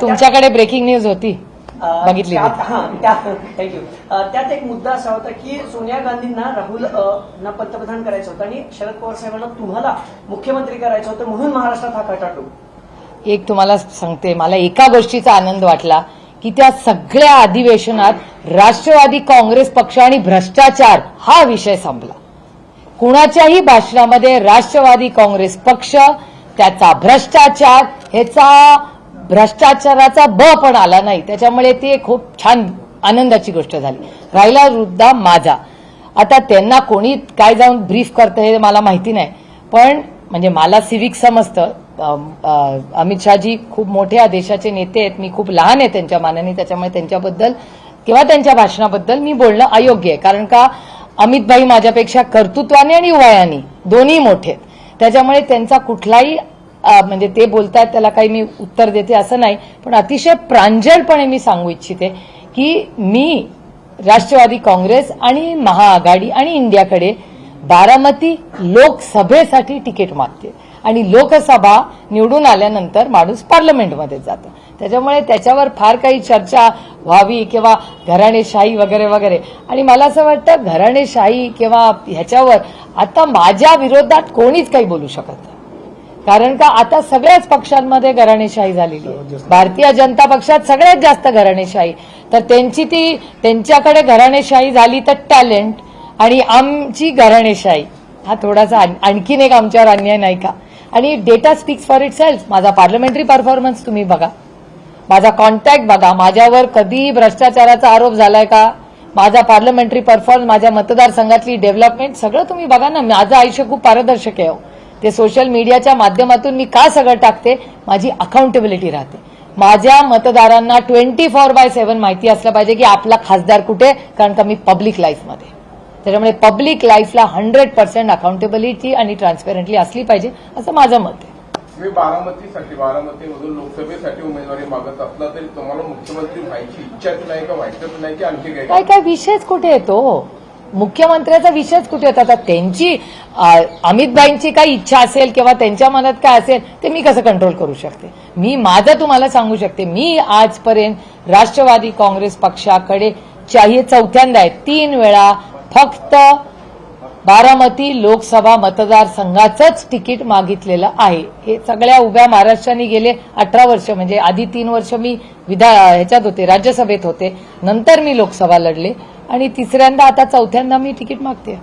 तुमच्याकडे breaking news होती. बघितली थँक्यू त्यात एक मुद्दा असा होता की सोनिया गांधींना राहुल ना पंतप्रधान करायचं होतं आणि शरद पवार साहेबांना तुम्हाला मुख्यमंत्री करायचं होतं म्हणून महाराष्ट्रात हा खटाटू एक तुम्हाला सांगते मला एका गोष्टीचा आनंद वाटला की त्या सगळ्या अधिवेशनात राष्ट्रवादी काँग्रेस पक्ष आणि भ्रष्टाचार हा विषय संपला. कुणाच्याही भाषणामध्ये राष्ट्रवादी काँग्रेस पक्ष त्याचा भ्रष्टाचार ह्याचा भ्रष्टाचाराचा ब पण आला नाही. त्याच्यामुळे ती खूप छान आनंदाची गोष्ट झाली. राहिला मुद्दा माझा. आता त्यांना कोणी काय जाऊन ब्रीफ करतं हे मला माहिती नाही. पण म्हणजे मला सिविक समजतं. अमित शहाजी खूप मोठ्या देशाचे नेते आहेत. मी खूप लहान आहे त्यांच्या मानाने. त्याच्यामुळे त्यांच्याबद्दल किंवा त्यांच्या भाषणाबद्दल मी बोलणं अयोग्य आहे. कारण का अमित भाई माझ्यापेक्षा कर्तृत्वाने आणि वयाने दोन्ही मोठे आहेत. त्याच्यामुळे त्यांचा कुठलाही म्हणजे ते बोलतायत त्याला काही मी उत्तर देते असं नाही पण अतिशय प्रांजळपणे मी सांगू इच्छिते की मी राष्ट्रवादी काँग्रेस आणि महाआघाडी आणि इंडियाकडे बारामती लोकसभेसाठी तिकीट मागते. आणि लोकसभा निवडून आल्यानंतर माणूस पार्लमेंटमध्ये जातं. त्याच्यामुळे त्याच्यावर फार काही चर्चा व्हावी किंवा घराणेशाही वगैरे वगैरे. आणि मला असं वाटतं घराणेशाही किंवा ह्याच्यावर आता माझ्या विरोधात कोणीच काही बोलू शकत नाही. कारण का आता सगळ्याच पक्षांमध्ये घराणेशाही झालेली आहे. भारतीय जनता पक्षात सगळ्यात जास्त घराणेशाही. तर त्यांची ती त्यांच्याकडे घराणेशाही झाली तर टॅलेंट आणि आमची घराणेशाही. हा थोडासा आण- आणखीन एक आमच्यावर अन्याय नाही का? आणि data speaks for itself माझा पार्लमेंटरी परफॉर्मन्स तुम्ही बघा. माझा कॉन्टॅक्ट बघा. माझ्यावर कधी भ्रष्टाचाराचा आरोप झालाय का? माझा पार्लमेंटरी परफॉर्मन्स माझ्या मतदारसंघातली डेव्हलपमेंट सगळं तुम्ही बघा ना. माझं आयुष्य खूप पारदर्शक आहे हो. ते सोशल मीडियाच्या माध्यमातून मी का सगळं टाकते? माझी अकाउंटेबिलिटी राहते. माझ्या मतदारांना ट्वेंटी फोर बाय सेव्हन माहिती असलं पाहिजे की आपला खासदार कुठे? कारण का मी पब्लिक लाईफमध्ये त्याच्यामुळे पब्लिक लाईफला हंड्रेड पर्सेंट अकाउंटेबिलिटी आणि ट्रान्सपेरंटली असली पाहिजे असं माझं मत आहे. मी बारामतीसाठी बारामतीमधून लोकसभेसाठी उमेदवारी मागत असला तरी तुम्हाला मुख्यमंत्री व्हायची इच्छाच नाही का? व्हायचंच नाही की आणखी काय काय विषयच कुठे येतो मुख्यमंत्र्याचा विषयच कुठे होता? आता त्यांची अमितबाईंची काही इच्छा असेल किंवा त्यांच्या मनात काय असेल ते मी कसं कंट्रोल करू शकते? मी माझं तुम्हाला सांगू शकते. मी आजपर्यंत राष्ट्रवादी काँग्रेस पक्षाकडे चौथ्यांदा आहे तीन वेळा फक्त बारामती लोकसभा मतदारसंघाचंच तिकीट मागितलेलं आहे. हे सगळ्या उभ्या महाराष्ट्राने गेले अठरा वर्ष म्हणजे आधी तीन वर्ष मी विधा ह्याच्यात होते राज्यसभेत होते. नंतर मी लोकसभा लढले. आणि तिसऱ्यांदा आता चौथ्यांदा मी तिकीट मागते.